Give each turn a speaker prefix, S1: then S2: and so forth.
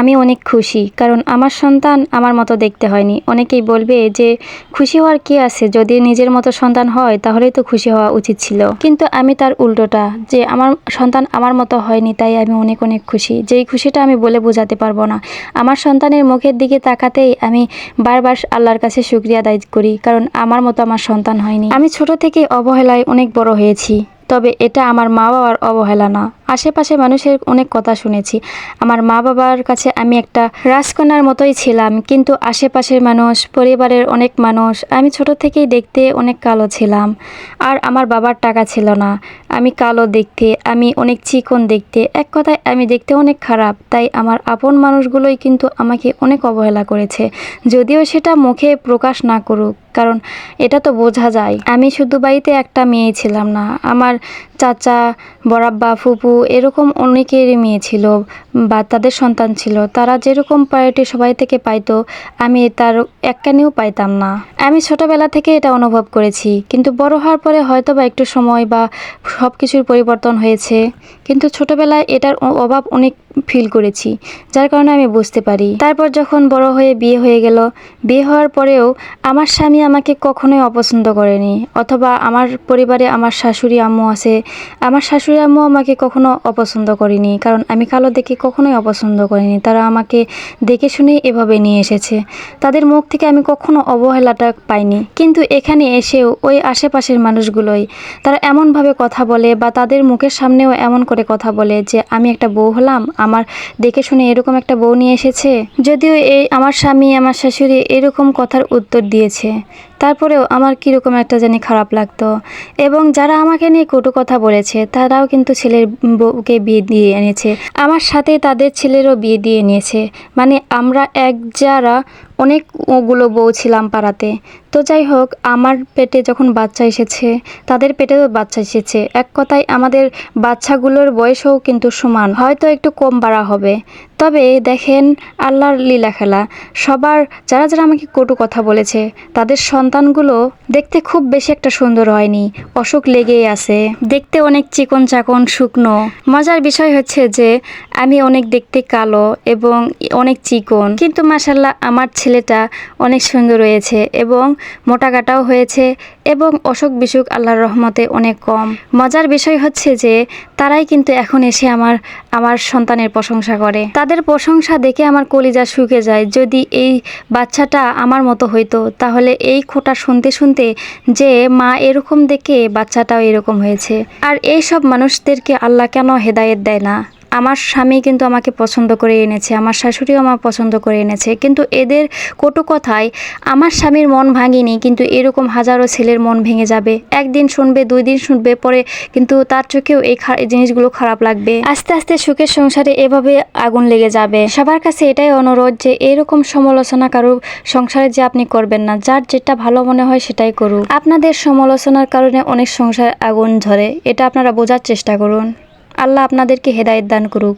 S1: আমি অনেক খুশি, কারণ আমার সন্তান আমার মতো দেখতে হয়নি। অনেকেই বলবে যে, খুশি হওয়ার কি আছে? যদি নিজের মতো সন্তান হয়, তাহলেই তো খুশি হওয়া উচিত ছিল। কিন্তু আমি তার উল্টোটা, যে আমার সন্তান আমার মতো হয়নি, তাই আমি অনেক অনেক খুশি। যেই খুশিটা আমি বলে বোঝাতে পারব না। আমার সন্তানের মুখের দিকে তাকাতেই আমি বারবার আল্লাহর কাছে শুক্রিয়া আদায় করি, কারণ আমার মতো আমার সন্তান হয়নি। আমি ছোট থেকে অবহেলায় অনেক বড় হয়েছি, তবে এটা আমার মা বাবার অবহেলা না। আশেপাশে মানুষের অনেক কথা শুনেছি। আমার মা বাবার কাছে আমি একটা রাজকন্যার মতোই ছিলাম, কিন্তু আশেপাশের মানুষ, পরিবারের অনেক মানুষ, আমি ছোট থেকেই দেখতে অনেক কালো ছিলাম। আর আমার বাবার টাকা ছিল না। আমি কালো দেখতে, আমি অনেক চিকন দেখতে। এক কথায়, আমি দেখতে অনেক খারাপ, তাই আমার আপন মানুষগুলোই কিন্তু আমাকে অনেক অবহেলা করেছে। যদিও সেটা মুখে প্রকাশ না করুক, কারণ এটা তো বোঝা যায়। আমি শুধু বাড়িতে একটা মেয়ে ছিলাম না। আমার চাচা, বড়াব্বা, ফুপু এরকম অনেকেরই মেয়ে ছিল, বা তাদের সন্তান ছিল। তারা যেরকম প্রায়োরিটি সবাই থেকে পাইতো, আমি তার একখানেও পাইতাম না। আমি ছোটবেলা থেকে এটা অনুভব করেছি, কিন্তু বড় হওয়ার পরে হয়তো বা একটু সময় বা সব কিছুর পরিবর্তন হয়েছে। কিন্তু ছোটবেলায় এটার অভাব অনেক ফিল করেছি, যার কারণে আমি বুঝতে পারি। তারপর যখন বড় হয়ে বিয়ে হয়ে গেল, বিয়ে হওয়ার পরেও আমার স্বামী আমাকে কখনোই অপছন্দ করেনি, অথবা আমার পরিবারে আমার শাশুড়ি, আম্মু আছে, আমার শাশুড়ি, আম্মু আমাকে কখনো অপছন্দ করেনি, কারণ আমি কালো দেখে কখনোই অপছন্দ করিনি। তারা আমাকে দেখে শুনে এভাবে নিয়ে এসেছে। তাদের মুখ থেকে আমি কখনো অবহেলাটা পাইনি। কিন্তু এখানে এসেও ওই আশেপাশের মানুষগুলোই, তারা এমনভাবে কথা বলে বা তাদের মুখের সামনেও এমন করে কথা বলে যে, আমি একটা বউ হলাম আমার দেখে শুনে এরকম একটা বউ নিয়ে এসেছে? যদিও এই আমার স্বামী, আমার শাশুড়ি এরকম কথার উত্তর দিয়েছে। তারপরেও আমার কীরকম একটা জানি খারাপ লাগতো। এবং যারা আমাকে নিয়ে কটু কথা বলেছে, তারাও কিন্তু ছেলের বউকে বিয়ে দিয়ে এনেছে। আমার সাথে তাদের ছেলেরও বিয়ে দিয়ে নিয়েছে। মানে আমরা এক যারা অনেক ওগুলো বউ ছিলাম পাড়াতে। তো যাই হোক, আমার পেটে যখন বাচ্চা এসেছে, তাদের পেটেও বাচ্চা এসেছে। এক কথায় আমাদের বাচ্চাগুলোর বয়সও কিন্তু সমান। হয়তো একটু কম বাড়া হবে। তবে দেখেন আল্লাহর লীলা খেলা। সবার যারা যারা আমাকে কটু কথা বলেছে, তাদের সন্তানগুলো দেখতে খুব বেশি একটা সুন্দর হয়নি। অসুখ লেগেই আছে। দেখতে অনেক চিকন চাকন শুকনো। মজার বিষয় হচ্ছে যে, আমি অনেক দেখতে কালো এবং অনেক চিকন। কিন্তু মাসাল্লাহ আমার ছেলেটা অনেক সুন্দর রয়েছে এবং মোটাকাটাও হয়েছে এবং অসুখ বিসুখ আল্লাহর রহমতে অনেক কম। মজার বিষয় হচ্ছে যে, তারাই কিন্তু এখন এসে আমার আমার সন্তানের প্রশংসা করে। তাদের প্রশংসা দেখে আমার কলিজা শুকে যায়। যদি এই বাচ্চাটা আমার মতো হইতো, তাহলে এই খোটা শুনতে শুনতে যে মা এরকম দেখে বাচ্চাটাও এরকম হয়েছে। আর এই সব মানুষদেরকে আল্লাহ কেন হেদায়েত দেয় না? আমার স্বামী কিন্তু আমাকে পছন্দ করে এনেছে, আমার শাশুড়িও আমার পছন্দ করে এনেছে। কিন্তু এদের কটু কথায়, আমার স্বামীর মন ভাঙিনি, কিন্তু এরকম হাজারো ছেলের মন ভেঙে যাবে। একদিন শুনবে দুই দিন শুনবে, পরে কিন্তু তার চোখেও এই জিনিসগুলো খারাপ লাগবে। আস্তে আস্তে সুখের সংসারে এভাবে আগুন লেগে যাবে। সবার কাছে এটাই অনুরোধ যে, এরকম সমালোচনা কারও সংসারে যে আপনি করবেন না, যার যেটা ভালো মনে হয় সেটাই করুন আপনাদের সমালোচনার কারণে অনেক সংসার আগুন ধরে, এটা আপনারা বোঝার চেষ্টা করুন। আল্লাহ আপনাদেরকে হেদায়ত দান করুক।